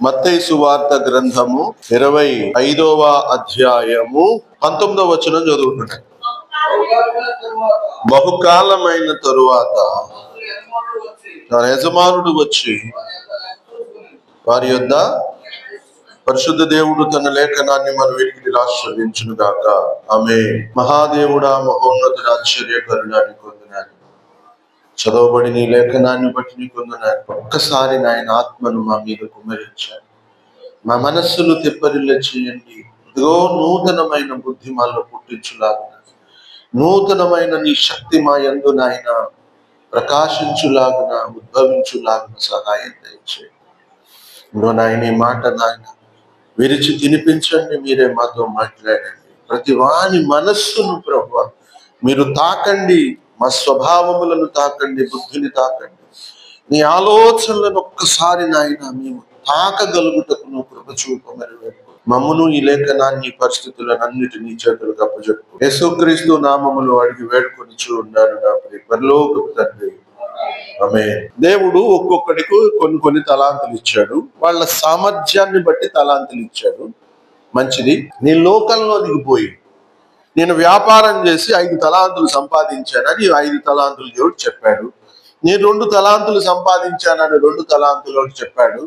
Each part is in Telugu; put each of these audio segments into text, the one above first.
మత్తయి సువార్త గ్రంథము ఇరవై ఐదవ అధ్యాయము పంతొమ్మిదవ వచనం చదువుతున్నాయి బహుకాలమైన తరువాత తన యజమానుడు వచ్చి వారి యొద్ద పరిశుద్ధ దేవుడు తన లేఖనాన్ని మన వీరికి ఆశ్రయించును గాక ఆమె మహాదేవుడా మహోన్నతుడు ఆశ్చర్యకరుడానికి చదవబడి నీ లేఖనాన్ని బట్టి నీ పొందినాను ఒక్కసారి నాయన ఆత్మను మా మీద కుమరించాను మా మనస్సును తెప్పరిల్ల చేయండి. ఇదిగో నూతనమైన బుద్ధి మాలో పుట్టించులాగా. నూతనమైన నీ శక్తి మా యందు నాయన ప్రకాశించులాగున ఉద్భవించులాగున సహాయం దయచేయండి. ఇంకో నాయన ఈ మాట నాయన విరిచి తినిపించండి మీరే మాతో మాట్లాడండి. ప్రతి వాని మనస్సును ప్రభు మీరు తాకండి. మా స్వభావములను తాకండి బుద్ధిని తాకండి. నీ ఆలోచనలను ఒక్కసారి నాయన మేము తాకగలుగుటకు నువ్వు కృప చూపమని మమ్మను ఈ లేఖనాన్ని పరిస్థితులను అన్నిటినీ చేతులకు అప్పచెప్పు యేసుక్రీస్తు నామములు అడిగి వేడుకొని చూడారు నా ప్రియ తండ్రి. ఆమె దేవుడు ఒక్కొక్కడికి కొన్ని కొన్ని తలాంతులు ఇచ్చాడు. వాళ్ళ సామర్థ్యాన్ని బట్టి తలాంతులు ఇచ్చాడు. మంచిది. నీ లోకంలో దిగిపోయి నేను వ్యాపారం చేసి ఐదు తలాంతులు సంపాదించానని ఐదు తలాంతులు దేవుడు చెప్పాడు. నేను రెండు తలాంతులు సంపాదించానని రెండు తలాంతులు చెప్పాడు.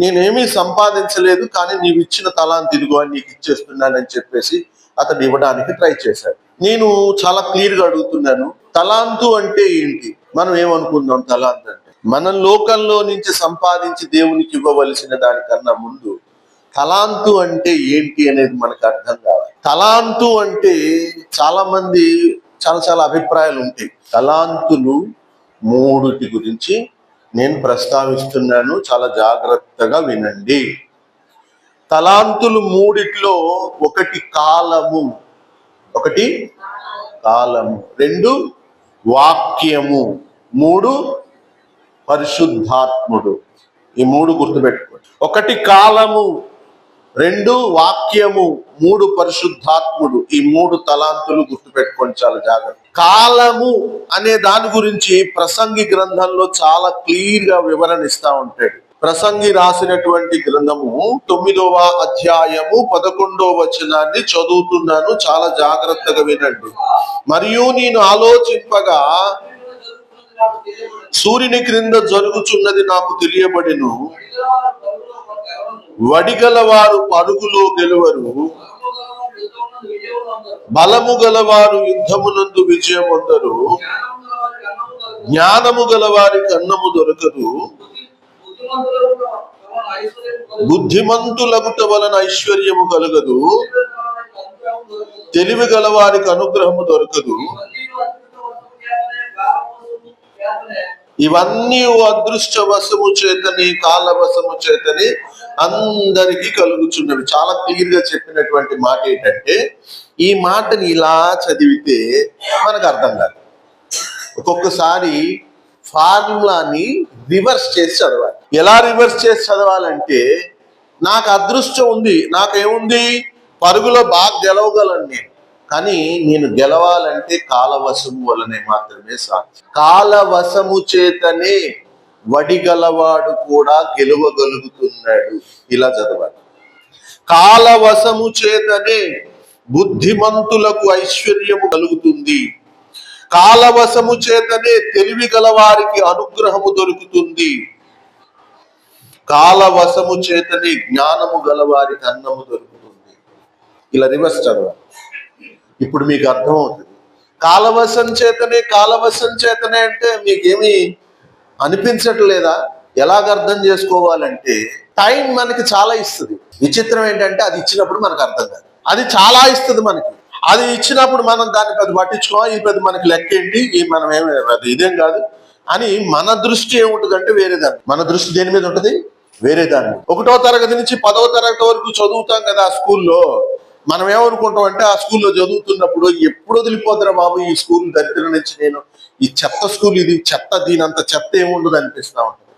నేనేమీ సంపాదించలేదు కానీ నీవు ఇచ్చిన తలాంత్ ఇదిగో అని నీకు ఇచ్చేస్తున్నానని చెప్పేసి అతను ఇవ్వడానికి ట్రై చేశాడు. నేను చాలా క్లియర్గా అడుగుతున్నాను తలాంతు అంటే ఏంటి? మనం ఏమనుకుందాం తలాంత్ అంటే? మన లోకంలో నుంచి సంపాదించి దేవునికి ఇవ్వవలసిన దానికన్నా ముందు తలాంతు అంటే ఏంటి అనేది మనకు అర్థం కావాలి. తలాంతు అంటే చాలా మంది చాలా చాలా అభిప్రాయాలు ఉంటాయి. తలాంతులు మూడుటి గురించి నేను ప్రస్తావిస్తున్నాను. చాలా జాగ్రత్తగా వినండి. తలాంతులు మూడిట్లో ఒకటి కాలము. ఒకటి కాలము. రెండు వాక్యము. మూడు పరిశుద్ధాత్ముడు. ఈ మూడు గుర్తుపెట్టుకోండి. ఒకటి కాలము. రెండు వాక్యము మూడు పరిశుద్ధాత్ముడు. ఈ మూడు తలాంతులు గుర్తుపెట్టుకొని చాలా జాగ్రత్త. కాలము అనే దాని గురించి ప్రసంగి గ్రంథంలో చాలా క్లియర్గా వివరణ ఇస్తా ఉంటాడు. ప్రసంగి రాసినటువంటి గ్రంథము తొమ్మిదవ అధ్యాయము పదకొండవ వచనాన్ని చదువుతున్నాను. చాలా జాగ్రత్తగా వినండి. మరియు నేను ఆలోచింపగా సూర్యుని క్రింద జరుగుచున్నది నాకు తెలియబడిను. వడిగలవారు పరుగులో గెలువరు. బలము గలవారు యుద్ధమునందు విజయం పొందరు. జ్ఞానము గలవారి కన్నము దొరకదు. బుద్ధిమంతులగుట వలన ఐశ్వర్యము కలగదు. తెలివి గలవారికి అనుగ్రహము దొరకదు. ఇవన్నీ అదృష్టవశము చేతని కాలవశము చేతని అందరికీ కలుగుచున్నవి. చాలా క్లియర్గా చెప్పినటువంటి మాట ఏంటంటే ఈ మాటని ఇలా చదివితే మనకు అర్థం కాదు. ఒక్కొక్కసారి ఫార్ములాని రివర్స్ చేసి చదవాలి. ఎలా రివర్స్ చేసి చదవాలంటే నాకు అదృష్టం ఉంది నాకేముంది? పరుగులో బాగా గెలవగలను నేను. కానీ నేను గెలవాలంటే కాలవశము వలనే మాత్రమే సాధ్యం. కాలవశము చేతనే వడిగలవాడు కూడా గెలువగలుగుతున్నాడు. ఇలా చదవాలి. కాలవశము చేతనే బుద్ధిమంతులకు ఐశ్వర్యము కలుగుతుంది. కాలవశము చేతనే తెలివి గలవారికి అనుగ్రహము దొరుకుతుంది. కాలవశము చేతనే జ్ఞానము గలవారికి అన్నము దొరుకుతుంది. ఇలా రివర్స్ చదవాలి. ఇప్పుడు మీకు అర్థమవుతుంది. కాలవశం చేతనే కాలవశం చేతనే అంటే మీకేమి అనిపించట్లేదా ఎలాగ అర్థం చేసుకోవాలంటే టైం మనకి చాలా ఇస్తుంది. విచిత్రం ఏంటంటే అది ఇచ్చినప్పుడు మనకు అర్థం కాదు. అది చాలా ఇస్తుంది మనకి. అది ఇచ్చినప్పుడు మనం దాన్ని పెద్ద పట్టించుకో ఈ పెద్ద మనకి లెక్క ఏంటి? ఈ మనం ఏమి అది ఇదేం కాదు. అని మన దృష్టి ఏముంటుందంటే వేరే దాన్ని మన దృష్టి దేని మీద ఉంటుంది? వేరే దాన్ని ఒకటో తరగతి నుంచి పదవ తరగతి వరకు చదువుతాం కదా ఆ స్కూల్లో. మనం ఏమనుకుంటాం అంటే ఆ స్కూల్లో చదువుతున్నప్పుడు ఎప్పుడు వదిలిపోతారా బాబు ఈ స్కూల్ దరిద్రం నుంచి నేను? ఈ చెత్త స్కూల్ ఇది చెత్త దీనంత చెత్త ఏముండదు అనిపిస్తా ఉంటుంది.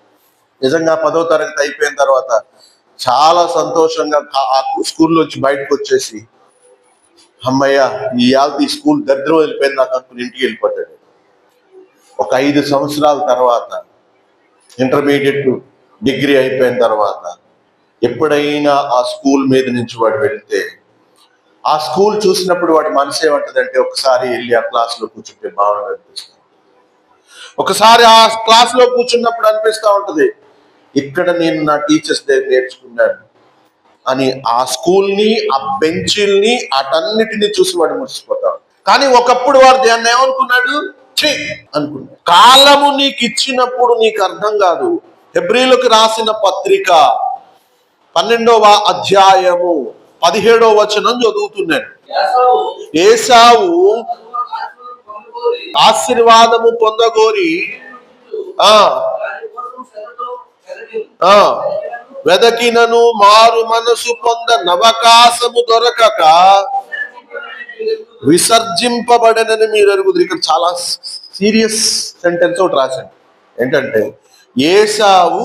నిజంగా పదో తరగతి అయిపోయిన తర్వాత చాలా సంతోషంగా ఆ స్కూల్లోంచి బయటకు వచ్చేసి అమ్మయ్య ఈ ఈ స్కూల్ దరిద్రం వెళ్ళిపోయింది నాకు అనుకుని ఇంటికి వెళ్ళిపోతాడు. ఒక ఐదు సంవత్సరాల తర్వాత ఇంటర్మీడియట్ డిగ్రీ అయిపోయిన తర్వాత ఎప్పుడైనా ఆ స్కూల్ మీద నుంచి వాడు వెళితే ఆ స్కూల్ చూసినప్పుడు వాడి మనసు ఏమంటదంటే ఒకసారి వెళ్ళి ఆ క్లాస్లో కూర్చుంటే బాగుంటుంది అనిపిస్తుంది. ఒకసారి ఆ క్లాస్లో కూర్చున్నప్పుడు అనిపిస్తా ఉంటది ఇక్కడ నేను నా టీచర్స్ దగ్గర నేర్చుకున్నాను అని ఆ స్కూల్ని ఆ బెంచీల్ని అటన్నిటిని చూసి వాడు మురిసిపోతాడు కానీ ఒకప్పుడు వాడు దాన్ని ఏమనుకున్నాడు? ఛీ! అనుకున్నాడు. కాలము నీకు ఇచ్చినప్పుడు నీకు అర్థం కాదు. హెబ్రిలకు రాసిన పత్రిక పన్నెండవ అధ్యాయము పదిహేడవ వచనం చదువుతున్నాడు. ఏసావు ఆశీర్వాదము పొందగోరి ఆ వెదకినను మారు మనసు పొంద నవకాశము దొరకక విసర్జింపబడనని మీరు అరుగుదురు ఇక్కడ చాలా సీరియస్ సెంటెన్స్ ఒకటి రాశాను ఏంటంటే ఏసావు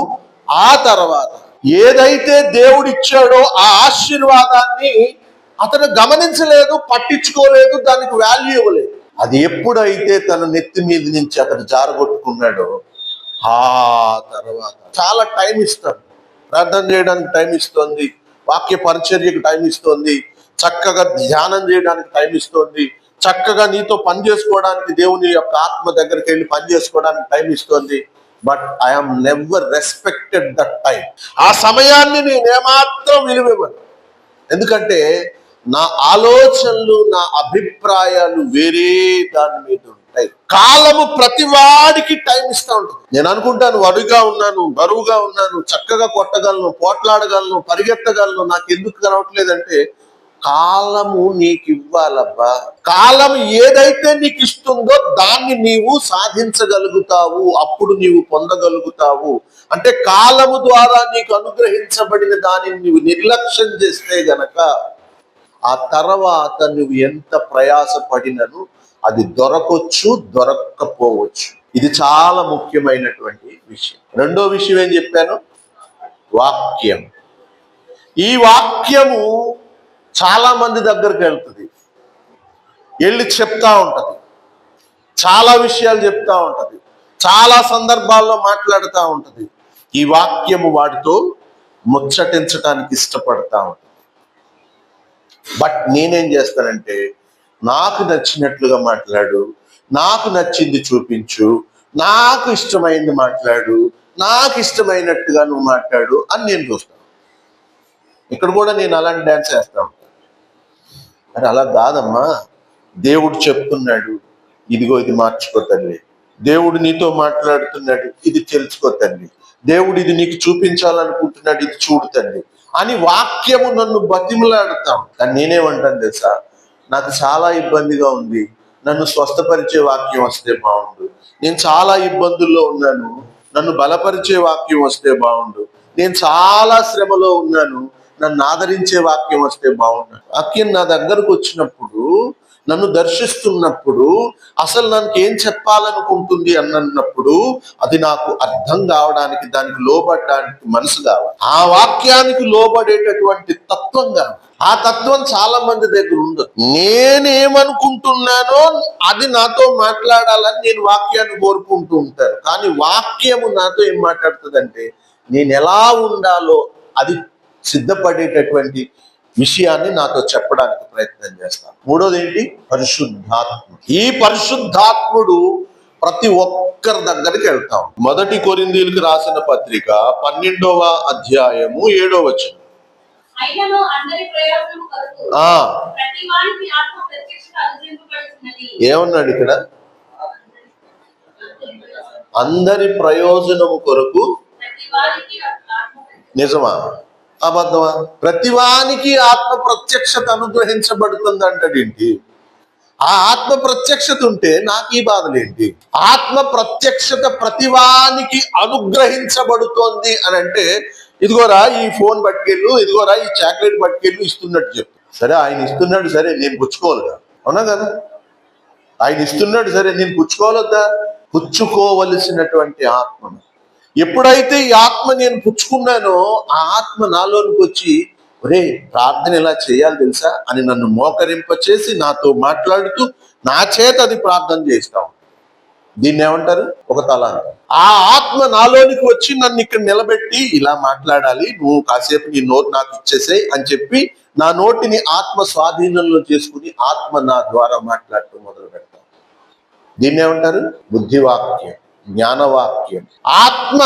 ఆ తర్వాత ఏదైతే దేవుడు ఇచ్చాడో ఆ ఆశీర్వాదాన్ని అతను గమనించలేదు పట్టించుకోలేదు దానికి వాల్యూ ఇవ్వలేదు. అది ఎప్పుడైతే తన నెత్తి మీద నుంచి అతను జారగొట్టుకున్నాడో ఆ తర్వాత చాలా టైం ఇస్తాడు. ప్రార్థన చేయడానికి టైం ఇస్తోంది వాక్య పరిచర్యకు టైం ఇస్తోంది చక్కగా ధ్యానం చేయడానికి టైం ఇస్తోంది చక్కగా నీతో పని చేసుకోవడానికి దేవుని యొక్క ఆత్మ దగ్గరికి వెళ్ళి పని చేసుకోవడానికి టైం ఇస్తోంది. But I'm never respected that time ఆ సమయాన్ని నేను ఏమాత్రం విలువివ్వను ఎందుకంటే నా ఆలోచనలు నా అభిప్రాయాలు వేరే దాని మీద ఉంటాయి. కాలము ప్రతి వాడికి టైం ఇస్తా ఉంటుంది. నేను అనుకుంటాను వరుగా ఉన్నాను బరువుగా ఉన్నాను చక్కగా కొట్టగలను పోట్లాడగలను పరిగెత్తగలను నాకు ఎందుకు కనవట్లేదంటే కాలము నీకు ఇవ్వాలబ్బా కాలం ఏదైతే నీకు ఇస్తుందో దాన్ని నీవు సాధించగలుగుతావు అప్పుడు నీవు పొందగలుగుతావు. అంటే కాలము ద్వారా నీకు అనుగ్రహించబడిన దానిని నీవు నిర్లక్ష్యం చేస్తే గనక ఆ తర్వాత నువ్వు ఎంత ప్రయాసపడినను అది దొరకొచ్చు దొరక్కపోవచ్చు. ఇది చాలా ముఖ్యమైనటువంటి విషయం. రెండో విషయం ఏం చెప్పాను? వాక్యం. ఈ వాక్యము చాలా మంది దగ్గరికి వెళ్తుంది. వెళ్ళి చెప్తా ఉంటది. చాలా విషయాలు చెప్తా ఉంటది. చాలా సందర్భాల్లో మాట్లాడుతూ ఉంటది. ఈ వాక్యము వాటితో ముచ్చటించడానికి ఇష్టపడతా ఉంటుంది. బట్ నేనేం చేస్తానంటే నాకు నచ్చినట్లుగా మాట్లాడు నాకు నచ్చింది చూపించు నాకు ఇష్టమైంది మాట్లాడు నాకు ఇష్టమైనట్టుగా నువ్వు మాట్లాడు అని నేను చూస్తాను. ఇక్కడ కూడా నేను అలాంటి డ్యాన్స్ చేస్తాను ఉంటాను అలా కాదమ్మా. దేవుడు చెప్తున్నాడు ఇదిగో ఇది మార్చుకో తల్లి. దేవుడు నీతో మాట్లాడుతున్నాడు ఇది తెలుసుకో తల్లి. దేవుడు ఇది నీకు చూపించాలనుకుంటున్నాడు ఇది చూడు తల్లి. అని వాక్యము నన్ను బతిమలాడతాం. కానీ నేనేమంటాను తెలుసా? నాకు చాలా ఇబ్బందిగా ఉంది. నన్ను స్వస్థపరిచే వాక్యం వస్తే బాగుండు. నేను చాలా ఇబ్బందుల్లో ఉన్నాను. నన్ను బలపరిచే వాక్యం వస్తే బాగుండు. నేను చాలా శ్రమలో ఉన్నాను. నన్ను ఆదరించే వాక్యం వస్తే బాగుండు. వాక్యం నా దగ్గరకు వచ్చినప్పుడు నన్ను దర్శిస్తున్నప్పుడు అసలు నాకు ఏం చెప్పాలనుకుంటుంది అన్నప్పుడు అది నాకు అర్థం కావడానికి దానికి లోబడడానికి మనసు కావాలి. ఆ వాక్యానికి లోబడేటటువంటి తత్వం కావాలి. ఆ తత్వం చాలా మంది దగ్గర ఉండదు. నేనేమనుకుంటున్నానో అది నాతో మాట్లాడాలని నేను వాక్యాన్ని కోరుకుంటూ ఉంటాను. కానీ వాక్యము నాతో ఏం మాట్లాడుతుందంటే నేను ఎలా ఉండాలో అది సిద్ధపడేటటువంటి విషయాన్ని నాతో చెప్పడానికి ప్రయత్నం చేస్తాను. మూడోది ఏంటి పరిశుద్ధాత్మ ఈ పరిశుద్ధాత్ముడు ప్రతి ఒక్కరి దగ్గరికి వెళ్తాం మొదటి కొరిందీలకు రాసిన పత్రిక పన్నెండవ అధ్యాయము ఏడవ అనుగ్రహింపబడుతున్నది ఏమన్నాడు ఇక్కడ? అందరి ప్రయోజనము కొరకు నిజమా? అబద్ధమా? ప్రతివానికి ఆత్మ ప్రత్యక్షత అనుగ్రహించబడుతుంది అంటాడేంటి ఆ ఆత్మ ప్రత్యక్షత ఉంటే నాకు ఈ బాధలేంటి? ఆత్మ ప్రత్యక్షత ప్రతివానికి అనుగ్రహించబడుతోంది అని అంటే ఇదిగోరా ఈ ఫోన్ పట్టుకెళ్ళు ఇదిగోరా ఈ చాక్లెట్ పట్టుకెళ్ళు ఇస్తున్నట్టు చెప్పు. సరే ఆయన ఇస్తున్నాడు సరే నేను పుచ్చుకోవాలిగా అవునా కదా? ఆయన ఇస్తున్నాడు సరే నేను పుచ్చుకోవాలొద్దా? పుచ్చుకోవలసినటువంటి ఆత్మను. ఎప్పుడైతే ఈ ఆత్మ నేను పుచ్చుకున్నానో ఆ ఆత్మ నాలోనికి వచ్చి ఒరే ప్రార్థన ఎలా చేయాలి తెలుసా? అని నన్ను మోకరింప చేసి నాతో మాట్లాడుతూ నా చేత అది ప్రార్థన చేస్తాం దీన్ని ఏమంటారు? ఒక తల ఆ ఆత్మ నాలోనికి వచ్చి నన్ను ఇక్కడ నిలబెట్టి ఇలా మాట్లాడాలి నువ్వు కాసేపు నీ నోరు నాకు ఇచ్చేసేయ్ అని చెప్పి నా నోటిని ఆత్మ స్వాధీనంలో చేసుకుని ఆత్మ నా ద్వారా మాట్లాడటం మొదలు పెడతాం దీన్ని ఏమంటారు? బుద్ధివాక్యం. జ్ఞానవాక్యం. ఆత్మ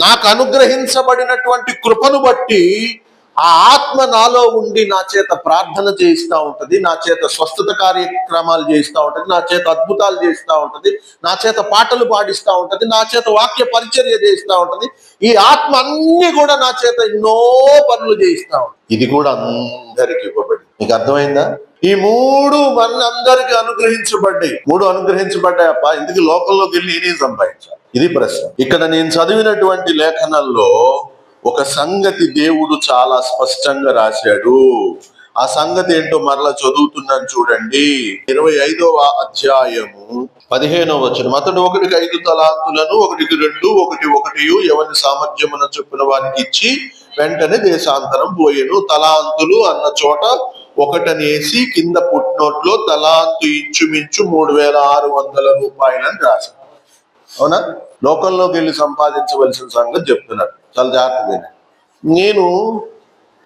నాకు అనుగ్రహించబడినటువంటి కృపను బట్టి ఆ ఆత్మ నాలో ఉండి నా చేత ప్రార్థన చేయిస్తూ ఉంటది నా చేత స్వస్థత కార్యక్రమాలు చేయిస్తా ఉంటది నా చేత అద్భుతాలు చేయిస్తూ ఉంటది నా చేత పాటలు పాడిస్తా ఉంటది నా చేత వాక్య పరిచర్య చేయిస్తూ ఉంటది ఈ ఆత్మ అన్ని కూడా నా చేత ఎన్నో పనులు చేయిస్తా ఉంటుంది. ఇది కూడా అందరికి ఇవ్వబడి నీకు అర్థమైందా? ఈ మూడు మన అనుగ్రహించబడ్డాయి. మూడు అనుగ్రహించబడ్డాయప్ప ఇందుకు లోకంలోకి వెళ్ళి నేనేం సంపాదించాను ఇది ప్రశ్న. ఇక్కడ నేను చదివినటువంటి లేఖనాల్లో ఒక సంగతి దేవుడు చాలా స్పష్టంగా రాశాడు. ఆ సంగతి ఏంటో మరలా చదువుతున్నాను చూడండి. ఇరవై ఐదవ అధ్యాయము పదిహేనవ వచనం. అతడు ఒకటికి ఐదు తలాంతులను ఒకటికి రెండు ఒకటి ఒకటి ఎవరి సామర్థ్యమున చొప్పున వారికి ఇచ్చి వెంటనే దేశాంతరం పోయేను. తలాంతులు అన్న చోట ఒకటనేసి కింద పుట్టినోట్లో తలాంతు ఇంచుమించు మూడు వేల ఆరు వందల రూపాయలని రాశాడు. అవునా? లోకంలోకి వెళ్ళి సంపాదించవలసిన సంగతి చెప్తున్నాడు. చాలా జాగ్రత్తగా నేను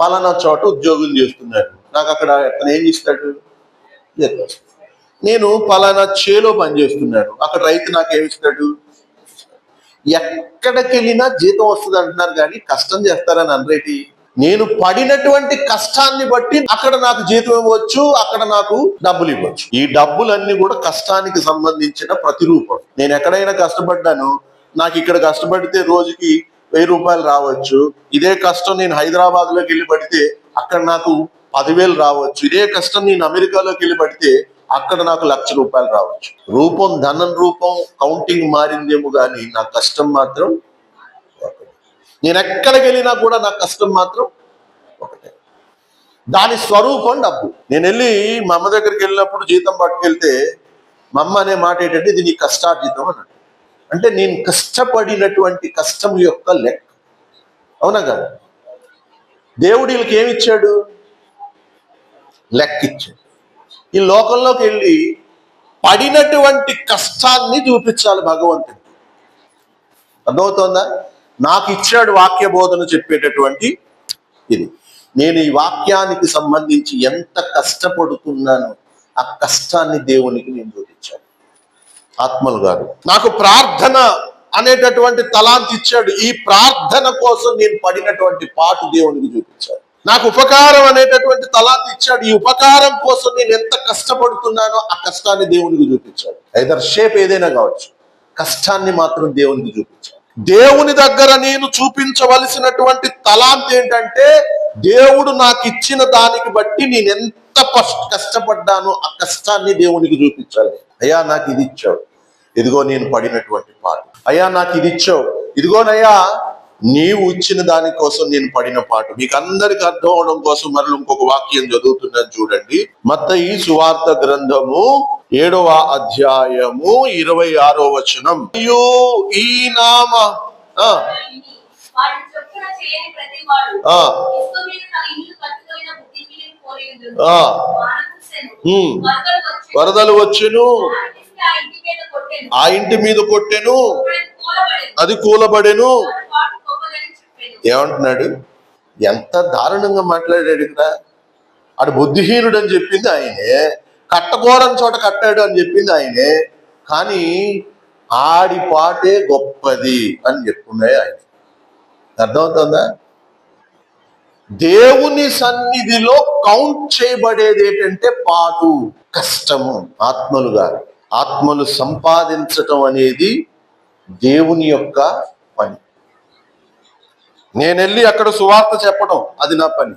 పలానా చోట ఉద్యోగం చేస్తున్నాడు నాకు అక్కడ అతను ఏం చేస్తాడు? నేను పలానా చేలో పనిచేస్తున్నాడు అక్కడ రైతు నాకు ఏమిస్తాడు ఎక్కడికి వెళ్ళినా జీతం వస్తుంది అంటున్నారు కానీ కష్టం చేస్తారని అనరేటి. నేను పడినటువంటి కష్టాన్ని బట్టి అక్కడ నాకు జీతం ఇవ్వచ్చు అక్కడ నాకు డబ్బులు ఇవ్వచ్చు. ఈ డబ్బులన్నీ కూడా కష్టానికి సంబంధించిన ప్రతిరూపం. నేను ఎక్కడైనా కష్టపడ్డాను నాకు ఇక్కడ కష్టపడితే రోజుకి వెయ్యి రూపాయలు రావచ్చు. ఇదే కష్టం నేను హైదరాబాద్లోకి వెళ్ళి పడితే అక్కడ నాకు పదివేలు రావచ్చు. ఇదే కష్టం నేను అమెరికాలోకి వెళ్ళి పడితే అక్కడ నాకు లక్ష రూపాయలు రావచ్చు. రూపం ధనం రూపం కౌంటింగ్ మారిందేమో కానీ నా కష్టం మాత్రం నేను ఎక్కడికి వెళ్ళినా కూడా నా కష్టం మాత్రం ఒకటే. దాని స్వరూపం డబ్బు. నేను వెళ్ళి మా అమ్మ దగ్గరికి వెళ్ళినప్పుడు జీతం పట్టుకెళ్తే మా అమ్మ అనే మాట ఏంటంటే ఇది నీ కష్టార్జితం అన్నాడు అంటే నేను కష్టపడినటువంటి కష్టం యొక్క లెక్క. అవునా కదా? దేవుడు వీళ్ళకి ఏమి ఇచ్చాడు? ఈ లోకంలోకి వెళ్ళి పడినటువంటి కష్టాన్ని చూపించాలి భగవంతుడు. అర్థమవుతోందా? నాకు ఇచ్చాడు వాక్య బోధన చెప్పేటటువంటి ఇది. నేను ఈ వాక్యానికి సంబంధించి ఎంత కష్టపడుతున్నానో ఆ కష్టాన్ని దేవునికి నేను చూపించాను ఆత్మలు గారు నాకు ప్రార్థన అనేటటువంటి తలాంతి ఇచ్చాడు. ఈ ప్రార్థన కోసం నేను పడినటువంటి పాటు దేవునికి చూపించాడు. నాకు ఉపకారం అనేటటువంటి తలాంతి ఇచ్చాడు. ఈ ఉపకారం కోసం నేను ఎంత కష్టపడుతున్నానో ఆ కష్టాన్ని దేవునికి చూపించాడు. ఐదర్ షేప్ ఏదైనా కావచ్చు. కష్టాన్ని మాత్రం దేవునికి చూపించాడు. దేవుని దగ్గర నేను చూపించవలసినటువంటి తలాంతి ఏంటంటే దేవుడు నాకు ఇచ్చిన దానికి బట్టి నేను ఎంత కష్టపడ్డానో ఆ కష్టాన్ని దేవునికి చూపించాలి. అయ్యా నాకు ఇది ఇచ్చాడు ఇదిగో నేను పడినటువంటి పాట అయ్యా నాకు ఇది ఇచ్చావు. ఇదిగోనయ్యా నీవు ఇచ్చిన దానికోసం నేను పడిన పాట. మీకు అందరికి అర్థం అవడం కోసం మరల ఇంకొక వాక్యం చదువుతున్నాను చూడండి. మత్త ఈ సువార్త గ్రంథము ఏడవ అధ్యాయము ఇరవై ఆరో వచనం. అయ్యో ఈ నామ. వరదలు వచ్చెను. ఆ ఇంటి మీద కొట్టెను. అది కూలబడెను. ఏమంటున్నాడు? ఎంత దారుణంగా మాట్లాడాడు ఇక్కడ ఆడు బుద్ధిహీనుడు అని చెప్పింది ఆయనే. కట్టకూడని చోట కట్టాడు అని చెప్పింది ఆయనే. కానీ ఆడి పాటే గొప్పది అని చెప్పున్నాయి ఆయన. అర్థమవుతుందా? దేవుని సన్నిధిలో కౌంట్ చేయబడేది ఏంటంటే పాటు కష్టము ఆత్మలుగా ఆత్మలు సంపాదించటం అనేది దేవుని యొక్క పని. నేను వెళ్ళి అక్కడ సువార్త చెప్పడం అది నా పని.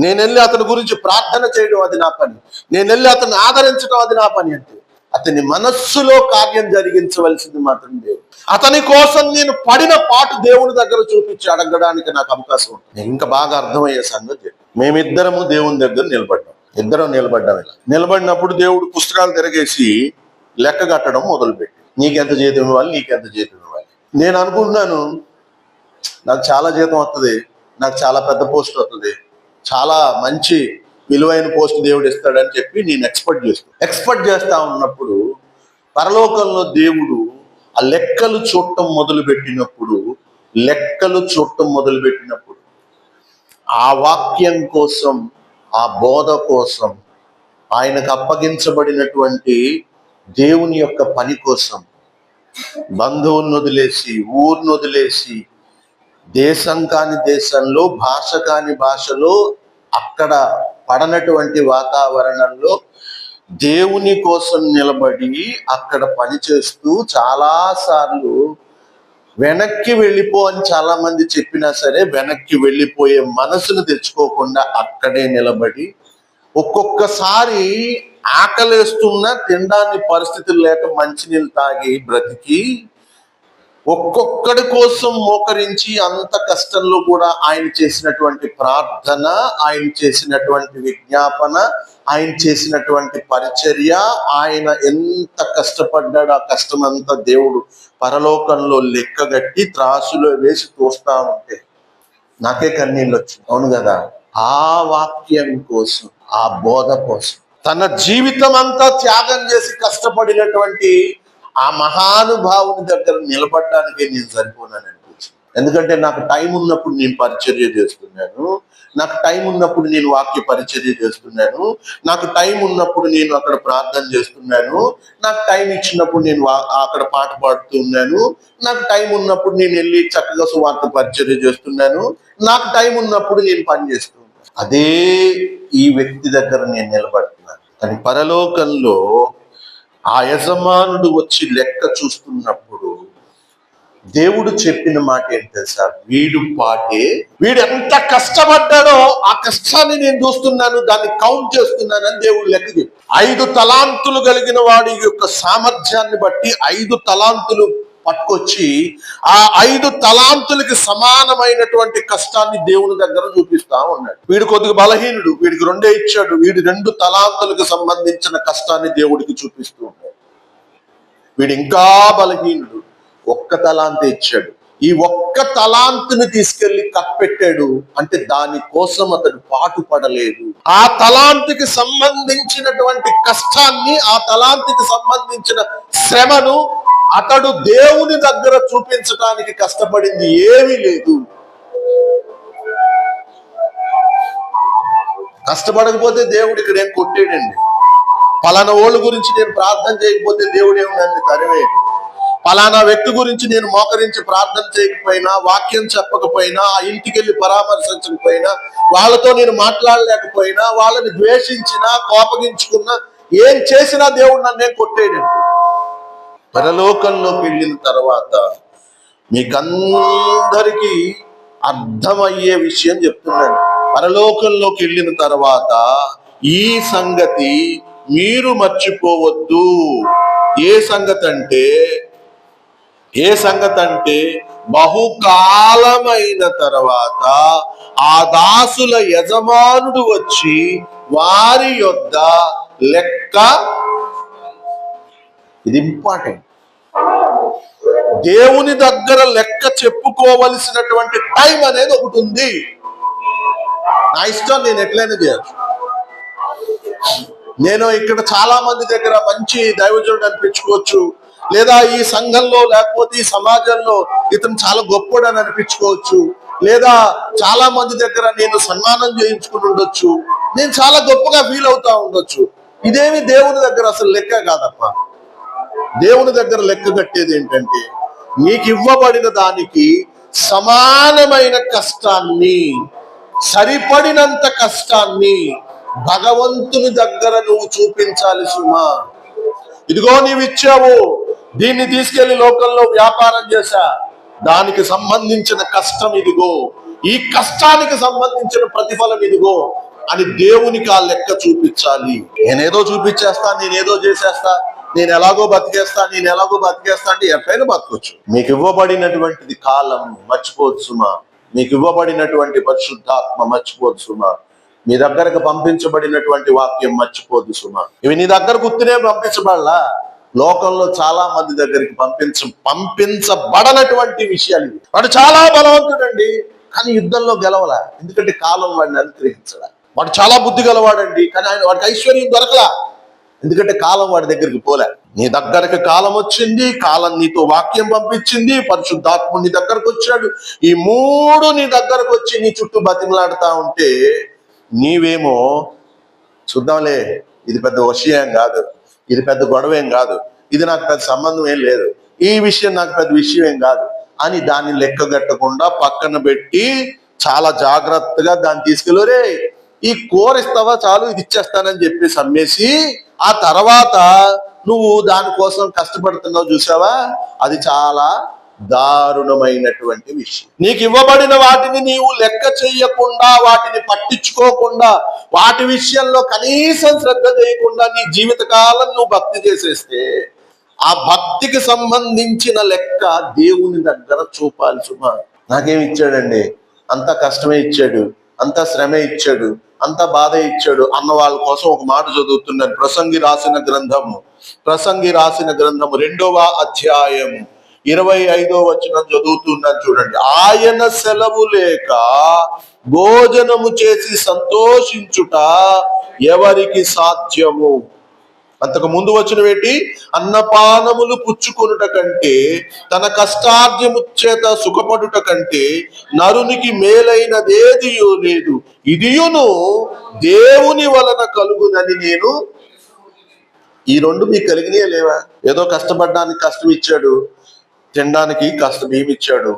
నేను వెళ్ళి అతని గురించి ప్రార్థన చేయడం అది నా పని. నేను వెళ్ళి అతన్ని ఆదరించడం అది నా పని అంటే అతని మనస్సులో కార్యం జరిగించవలసింది మాత్రం దేవుడు అతని కోసం నేను పడిన పాటు దేవుని దగ్గర చూపించి అడగడానికి నాకు అవకాశం ఉంటుంది ఇంకా బాగా అర్థమయ్యే సంగతి మేమిద్దరము దేవుని దగ్గర నిలబడ్డాం. ఇద్దరం నిలబడ్డాం ఇలా. నిలబడినప్పుడు దేవుడు పుస్తకాలు తిరగేసి లెక్క కట్టడం మొదలుపెట్టి నీకెంత జీతం ఇవ్వాలి నీకెంత జీతం ఇవ్వాలి. నేను అనుకుంటున్నాను నాకు చాలా జీతం వస్తుంది నాకు చాలా పెద్ద పోస్ట్ వస్తుంది చాలా మంచి విలువైన పోస్ట్ దేవుడు ఇస్తాడని చెప్పి నేను ఎక్స్పెక్ట్ చేస్తాను ఎక్స్పెక్ట్ చేస్తా ఉన్నప్పుడు పరలోకంలో దేవుడు ఆ లెక్కలు చూడటం మొదలు పెట్టినప్పుడు లెక్కలు చూడటం మొదలు పెట్టినప్పుడు ఆ వాక్యం కోసం ఆ బోధ కోసం ఆయనకు అప్పగించబడినటువంటి దేవుని యొక్క పని కోసం బంధువులను వదిలేసి ఊరిని వదిలేసి దేశం కాని దేశంలో భాష కాని భాషలో అక్కడ పడనటువంటి వాతావరణంలో దేవుని కోసం నిలబడి అక్కడ పనిచేస్తూ చాలాసార్లు వెనక్కి వెళ్ళిపో అని చాలా మంది చెప్పినా సరే వెనక్కి వెళ్ళిపోయే మనసును తెచ్చుకోకుండా అక్కడే నిలబడి ఒక్కొక్కసారి ఆకలేస్తున్నా తినడానికి పరిస్థితులు లేక మంచినీళ్ళు తాగి బ్రతికి ఒక్కొక్కడి కోసం మోకరించి అంత కష్టంలో కూడా ఆయన చేసినటువంటి ప్రార్థన ఆయన చేసినటువంటి విజ్ఞాపన ఆయన చేసినటువంటి పరిచర్య ఆయన ఎంత కష్టపడ్డాడు ఆ కష్టం అంతా దేవుడు పరలోకంలో లెక్కగట్టి త్రాసులో వేసి తోస్తా ఉంటే నాకే కన్నీళ్ళు వచ్చి అవును కదా? ఆ వాక్యం కోసం ఆ బోధ కోసం తన జీవితం అంతా త్యాగం చేసి కష్టపడినటువంటి ఆ మహానుభావుని దగ్గర నిలబడడానికి నేను సరిపోనాను అనిపించింది. ఎందుకంటే నాకు టైం ఉన్నప్పుడు నేను పరిచర్య చేస్తున్నాను. నాకు టైం ఉన్నప్పుడు నేను వాక్య పరిచర్య చేస్తున్నాను. నాకు టైం ఉన్నప్పుడు నేను అక్కడ ప్రార్థన చేస్తున్నాను. నాకు టైం ఇచ్చినప్పుడు నేను వా- అక్కడ పాట పాడుతున్నాను. నాకు టైం ఉన్నప్పుడు నేను వెళ్ళి చక్కగా సువార్త పరిచర్య చేస్తున్నాను. నాకు టైం ఉన్నప్పుడు నేను పని చేస్తున్నాను అదే ఈ వ్యక్తి దగ్గర నేను నిలబడుతున్నాను కానీ పరలోకంలో ఆ యజమానుడు వచ్చి లెక్క చూస్తున్నప్పుడు దేవుడు చెప్పిన మాట ఏంటి తెలుసా? వీడు పాటే వీడు ఎంత కష్టపడ్డాడో ఆ కష్టాన్ని నేను చూస్తున్నాను దాన్ని కౌంట్ చేస్తున్నాను అని దేవుడు లెక్క చెప్పి. ఐదు తలాంతులు కలిగిన వాడి యొక్క సామర్థ్యాన్ని బట్టి ఐదు తలాంతులు పట్టుకొచ్చి ఆ ఐదు తలాంతులకి సమానమైనటువంటి కష్టాన్ని దేవుని దగ్గర చూపిస్తా ఉన్నాడు. వీడు కొద్దిగా బలహీనుడు వీడికి రెండే ఇచ్చాడు. వీడి రెండు తలాంతులకు సంబంధించిన కష్టాన్ని దేవుడికి చూపిస్తూ ఉన్నాడు. వీడు ఇంకా బలహీనుడు ఒక్క తలాంతి ఇచ్చాడు. ఈ ఒక్క తలాంతుని తీసుకెళ్ళి కప్పెట్టాడు అంటే దాని కోసం అతడు పాటు పడలేదు ఆ తలాంతికి సంబంధించినటువంటి కష్టాన్ని ఆ తలాంతికి సంబంధించిన శ్రమను అతడు దేవుని దగ్గర చూపించడానికి కష్టపడింది ఏమీ లేదు. కష్టపడకపోతే దేవుడు ఇక్కడ ఏం కొట్టేడండి? పలానా ఓళ్ళ గురించి నేను ప్రార్థన చేయకపోతే దేవుడు ఏమి నన్ను తరివేయడు. పలానా వ్యక్తి గురించి నేను మోకరించి ప్రార్థన చేయకపోయినా వాక్యం చెప్పకపోయినా ఆ ఇంటికి వెళ్ళి పరామర్శించకపోయినా వాళ్ళతో నేను మాట్లాడలేకపోయినా వాళ్ళని ద్వేషించినా కోపగించుకున్నా ఏం చేసినా దేవుడు నన్నే కొట్టేయడండి పరలోకంలోకి వెళ్ళిన తర్వాత మీకందరికీ అర్థమయ్యే విషయం చెప్తున్నాను. పరలోకంలోకి వెళ్ళిన తర్వాత ఈ సంగతి మీరు మర్చిపోవద్దు. ఏ సంగతి అంటే ఏ సంగతి అంటే బహుకాలమైన తర్వాత ఆ దాసుల యజమానుడు వచ్చి వారి యొద్ద లెక్క ఇది ఇంపార్టెంట్ దేవుని దగ్గర లెక్క చెప్పుకోవలసినటువంటి టైం అనేది ఒకటి ఉంది. నా ఇష్టం నేను ఎట్లయినా చేయొచ్చు. నేను ఇక్కడ చాలా మంది దగ్గర మంచి దైవజనుడు అనిపించుకోవచ్చు. లేదా ఈ సంఘంలో లేకపోతే ఈ సమాజంలో ఇతను చాలా గొప్పడు అని అనిపించుకోవచ్చు. లేదా చాలా మంది దగ్గర నేను సన్మానం చేయించుకుని ఉండొచ్చు. నేను చాలా గొప్పగా ఫీల్ అవుతా ఉండొచ్చు. ఇదేమి దేవుని దగ్గర అసలు లెక్క కాదప్ప. దేవుని దగ్గర లెక్క కట్టేది ఏంటంటే నీకు ఇవ్వబడిన దానికి సమానమైన కష్టాన్ని సరిపడినంత కష్టాన్ని భగవంతుని దగ్గర నువ్వు చూపించాలి సుమా. ఇదిగో నీవు ఇచ్చావు దీన్ని తీసుకెళ్ళి లోకంలో వ్యాపారం చేశా. దానికి సంబంధించిన కష్టం ఇదిగో ఈ కష్టానికి సంబంధించిన ప్రతిఫలం ఇదిగో అని దేవునికి ఆ లెక్క చూపించాలి. నేనేదో చూపించేస్తా నేనేదో చేసేస్తా. నేను ఎలాగో బతికేస్తా నేను ఎలాగో బతికేస్తా అంటే ఎట్లయినా బతకొచ్చు. మీకు ఇవ్వబడినటువంటిది కాలం మర్చిపోదు సుమా. మీకు ఇవ్వబడినటువంటి పరిశుద్ధాత్మ మర్చిపోదు సుమా. మీ దగ్గరకు పంపించబడినటువంటి వాక్యం మర్చిపోదు సుమా. ఇవి నీ దగ్గర గుర్తునే పంపించబడలా. లోకంలో చాలా మంది దగ్గరికి పంపించ పంపించబడనటువంటి విషయాలు ఇవి. వాడు చాలా బలవంతుడండి కానీ యుద్ధంలో గెలవలా. ఎందుకంటే కాలం వాడిని అనుగ్రహించడా వాడు చాలా బుద్ధి గలవాడండి కానీ ఆయన వాడికి ఐశ్వర్యం దొరకలా. ఎందుకంటే కాలం వాడి దగ్గరికి పోలే. నీ దగ్గరకు కాలం వచ్చింది కాలం నీతో వాక్యం పంపించింది పరిశుద్ధాత్ముడు నీ దగ్గరకు వచ్చాడు ఈ మూడు నీ దగ్గరకు వచ్చి నీ చుట్టూ బతిమలాడుతా ఉంటే నీవేమో చూద్దాంలే ఇది పెద్ద విషయం కాదు ఇది పెద్ద గొడవ ఏం కాదు ఇది నాకు పెద్ద సంబంధం ఏం లేదు ఈ విషయం నాకు పెద్ద విషయం ఏం కాదు అని దాన్ని లెక్కగట్టకుండా పక్కన పెట్టి చాలా జాగ్రత్తగా దాన్ని తీసుకెళ్ళరే ఈ కూర ఇస్తావా చాలు ఇది ఇచ్చేస్తానని చెప్పేసి అమ్మేసి ఆ తర్వాత నువ్వు దానికోసం కష్టపడుతున్నావు చూసావా? అది చాలా దారుణమైనటువంటి విషయం. నీకు ఇవ్వబడిన వాటిని నీవు లెక్క చెయ్యకుండా వాటిని పట్టించుకోకుండా వాటి విషయంలో కనీసం శ్రద్ధ చేయకుండా నీ జీవితకాలం నువ్వు భక్తి చేసేస్తే ఆ భక్తికి సంబంధించిన లెక్క దేవుని దగ్గర చూపాలి సుమా నాకేమి ఇచ్చాడండి? అంత కష్టమే ఇచ్చాడు అంత శ్రమే ఇచ్చాడు అంత బాధ ఇచ్చాడు అన్న వాళ్ళ కోసం ఒక మాట చదువుతున్నాను ప్రసంగి రాసిన గ్రంథము ప్రసంగి రాసిన గ్రంథము రెండవ అధ్యాయము ఇరవై ఐదో వచ్చిన చదువుతున్నాను చూడండి. ఆయన సెలవు లేక భోజనము చేసి సంతోషించుట ఎవరికి సాధ్యము? అంతకు ముందు వచ్చిన వేటి అన్నపానములు పుచ్చుకొనుట కంటే తన కష్టార్జము చేత సుఖపడుట కంటే నరునికి మేలైనదేదియో లేదు. ఇదియును దేవుని వలన కలుగునని నేను ఈ రెండు మీకు కలిగినే లేవా? ఏదో కష్టపడడానికి కష్టం ఇచ్చాడు తినడానికి కష్టం ఏమి ఇచ్చాడు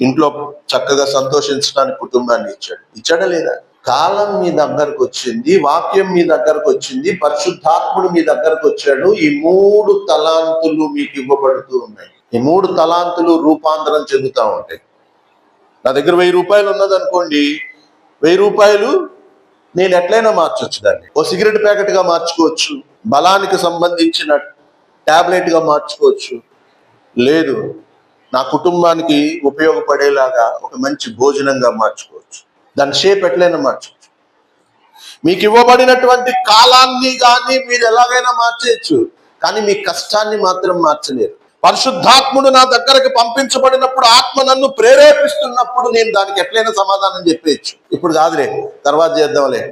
ఇంట్లో చక్కగా సంతోషించడానికి కుటుంబాన్ని ఇచ్చాడు. ఇచ్చాడా లేదా? కాలం మీ దగ్గరకు వచ్చింది వాక్యం మీ దగ్గరకు వచ్చింది పరిశుద్ధాత్ముడు మీ దగ్గరకు వచ్చాడు. ఈ మూడు తలాంతులు మీకు ఇవ్వబడుతూ ఉన్నాయి. ఈ మూడు తలాంతులు రూపాంతరం చెందుతూ ఉంటాయి. నా దగ్గర వెయ్యి రూపాయలు ఉన్నదనుకోండి వెయ్యి రూపాయలు నేను ఎట్లయినా మార్చొచ్చు దాన్ని ఓ సిగరెట్ ప్యాకెట్గా మార్చుకోవచ్చు బలానికి సంబంధించిన టాబ్లెట్గా మార్చుకోవచ్చు. లేదు నా కుటుంబానికి ఉపయోగపడేలాగా ఒక మంచి భోజనంగా మార్చుకోవచ్చు దాని షేప్ ఎట్లయినా మార్చవచ్చు మీకు ఇవ్వబడినటువంటి కాలాన్ని కానీ మీరు ఎలాగైనా మార్చేయచ్చు కానీ మీ కష్టాన్ని మాత్రం మార్చలేరు. పరిశుద్ధాత్ముడు నా దగ్గరకు పంపించబడినప్పుడు ఆత్మ నన్ను ప్రేరేపిస్తున్నప్పుడు నేను దానికి ఎట్లయినా సమాధానం చెప్పేయచ్చు. ఇప్పుడు కాదులే తర్వాత చేద్దాంలే.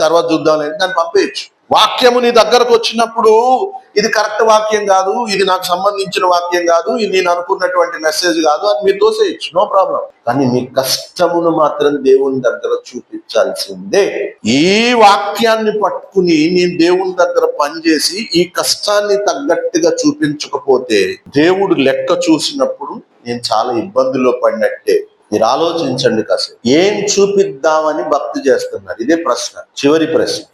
తర్వాత చూద్దాంలే దాన్ని పంపేయచ్చు. వాక్యము నీ దగ్గరకు వచ్చినప్పుడు ఇది కరెక్ట్ వాక్యం కాదు ఇది నాకు సంబంధించిన వాక్యం కాదు ఇది నేను అనుకున్నటువంటి మెసేజ్ కాదు అని మీరు తోసేయచ్చు. No problem. కానీ మీ కష్టమును మాత్రం దేవుని దగ్గర చూపించాల్సిందే. ఈ వాక్యాన్ని పట్టుకుని నేను దేవుని దగ్గర పనిచేసి ఈ కష్టాన్ని తగ్గట్టుగా చూపించకపోతే దేవుడు లెక్క చూసినప్పుడు నేను చాలా ఇబ్బందుల్లో పడినట్టే. మీరు ఆలోచించండి కాసేపు. ఏం చూపిద్దామని భక్తి చేస్తున్నారు? ఇదే ప్రశ్న. చివరి ప్రశ్న.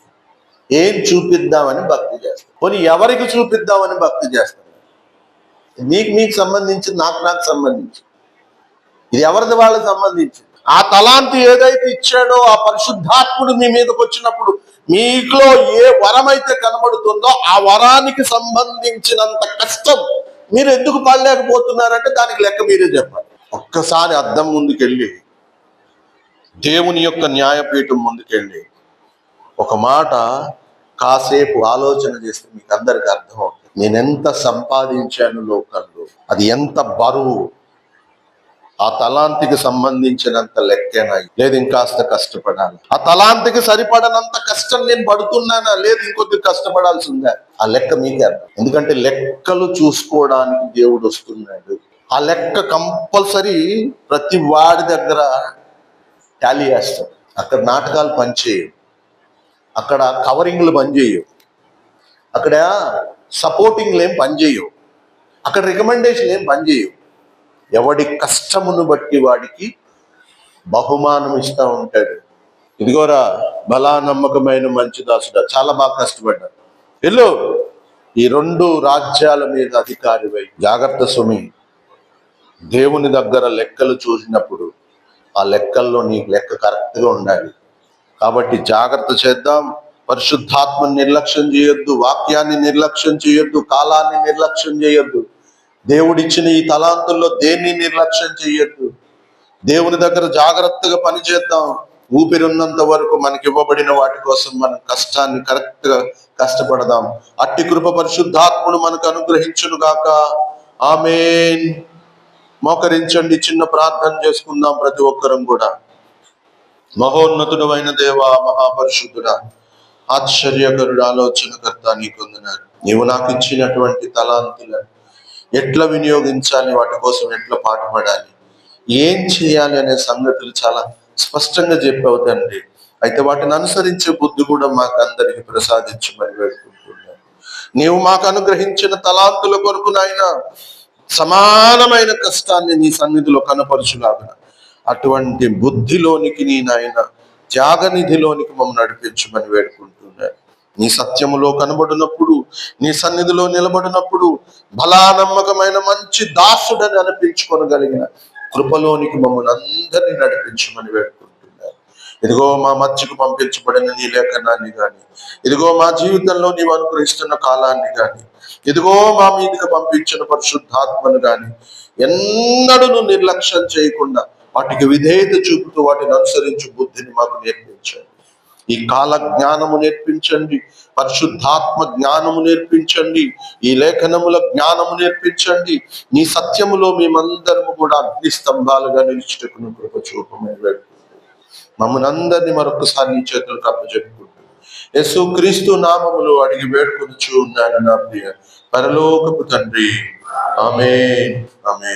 ఏం చూపిద్దామని భక్తి చేస్తాం పోనీ ఎవరికి చూపిద్దామని భక్తి చేస్తాం మీకు మీకు సంబంధించి నాకు నాకు సంబంధించి. ఇది ఎవరిది వాళ్ళకి సంబంధించి ఆ తలాంతి ఏదైతే ఇచ్చాడో ఆ పరిశుద్ధాత్ముడు మీ మీదకి వచ్చినప్పుడు మీలో ఏ వరం అయితే కనబడుతుందో ఆ వరానికి సంబంధించినంత కష్టం మీరు ఎందుకు పడలేకపోతున్నారంటే దానికి లెక్క మీరే చెప్పాలి. ఒక్కసారి అద్దం ముందుకెళ్ళి దేవుని యొక్క న్యాయపీఠం ముందుకెళ్ళి ఒక మాట కాసేపు ఆలోచన చేస్తే మీకు అందరికి అర్థం అవుతుంది. నేను ఎంత సంపాదించాను లోకంలో అది ఎంత బరువు ఆ తలాంతికి సంబంధించినంత లెక్కేనా లేదు ఇంకాస్త కష్టపడాలి. ఆ తలాంతికి సరిపడనంత కష్టం నేను పడుతున్నానా? లేదు ఇంకొద్ది కష్టపడాల్సి ఉందా ఆ లెక్క మీకే అర్థం. ఎందుకంటే లెక్కలు చూసుకోవడానికి దేవుడు వస్తున్నాడు. ఆ లెక్క కంపల్సరీ ప్రతి వాడి దగ్గర టాలీ చేస్తాం అక్కడ నాటకాలు పనిచేయవు. అక్కడ కవరింగ్లు పనిచేయవు అక్కడ సపోర్టింగ్లు ఏం పనిచేయవు అక్కడ రికమెండేషన్ ఏం పనిచేయవు ఎవడి కష్టమును బట్టి వాడికి బహుమానం ఇస్తూ ఉంటాడు. ఇదిగోరా బలా నమ్మకమైన మంచి దాసుడా చాలా బాగా కష్టపడ్డాడు. వెళ్ళు. ఈ రెండు రాజ్యాల మీద అధికారివై జాగ్రత్త సుమి. దేవుని దగ్గర లెక్కలు చూసినప్పుడు ఆ లెక్కల్లో నీకు లెక్క కరెక్ట్గా ఉండాలి. కాబట్టి జాగ్రత్త చేద్దాం. పరిశుద్ధాత్మని నిర్లక్ష్యం చేయొద్దు. వాక్యాన్ని నిర్లక్ష్యం చేయొద్దు. కాలాన్ని నిర్లక్ష్యం చేయొద్దు. దేవుడిచ్చిన ఈ తలాంతుల్లో దేన్ని నిర్లక్ష్యం చేయొద్దు? దేవుని దగ్గర జాగ్రత్తగా పనిచేద్దాం ఊపిరి ఉన్నంత వరకు మనకి ఇవ్వబడిన వాటి కోసం మనం కష్టాన్ని కరెక్ట్గా కష్టపడదాం. అట్టి కృప పరిశుద్ధాత్ముడు మనకు అనుగ్రహించును గాక. ఆమెన్. మోకరించండి. చిన్న ప్రార్థన చేసుకుందాం ప్రతి ఒక్కరం కూడా. మహోన్నతుడు అయిన దేవా మహాపరిశుద్ధుడా ఆశ్చర్యకరుడు ఆలోచనకర్త నీకుందన్నారు నీవు నాకు ఇచ్చినటువంటి తలాంతులను ఎట్లా వినియోగించాలి? వాటి కోసం ఎట్లా పాటుపడాలి? ఏం చేయాలి అనే సంగతులు చాలా స్పష్టంగా చెప్పావు తండ్రి. అయితే వాటిని అనుసరించే బుద్ధి కూడా మాకు అందరికి ప్రసాదించి మరి వేడుకుంటున్నాను. నీవు మాకు అనుగ్రహించిన తలాంతుల కొరకు నాయన సమానమైన కష్టాన్ని నీ సన్నిధిలో కనపరచులాగా అటువంటి బుద్ధిలోనికి నీ నాయన త్యాగనిధిలోనికి మమ్మల్ని నడిపించమని వేడుకుంటున్నాను నీ సత్యములో కనబడినప్పుడు నీ సన్నిధిలో నిలబడినప్పుడు బలానమ్మకమైన మంచి దాసుడని అనిపించుకొనగలిగిన కృపలోనికి మమ్మల్ని అందరినీ నడిపించమని వేడుకుంటున్నాను ఇదిగో మా మధ్యకు పంపించబడిన నీ లేఖనాన్ని గాని ఇదిగో మా జీవితంలో నీవు అనుగ్రహిస్తున్న కాలాన్ని గాని ఇదిగో మా మీదకి పంపించిన పరిశుద్ధాత్మను గాని ఎన్నడూ నిర్లక్ష్యం చేయకుండా వాటికి విధేయత చూపుతూ వాటిని అనుసరించి బుద్ధిని మాకు నేర్పించండి. ఈ కాల జ్ఞానము నేర్పించండి. పరిశుద్ధాత్మ జ్ఞానము నేర్పించండి. ఈ లేఖనముల జ్ఞానము నేర్పించండి. నీ సత్యములో మేమందరము కూడా అగ్ని స్తంభాలుగా నిలిచిటకును కృప చూపమని వేడుకుంటున్నాను మమ్మల్ని అందరినీ మరొకసారి నీ చేతులు అప్పచెప్పుకుంటూ యశు క్రీస్తు నామములు అడిగి వేడుకొనుచు ఉన్నాను నా ప్రియ పరలోకపు తండ్రి. ఆమె ఆమె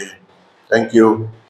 థ్యాంక్ యూ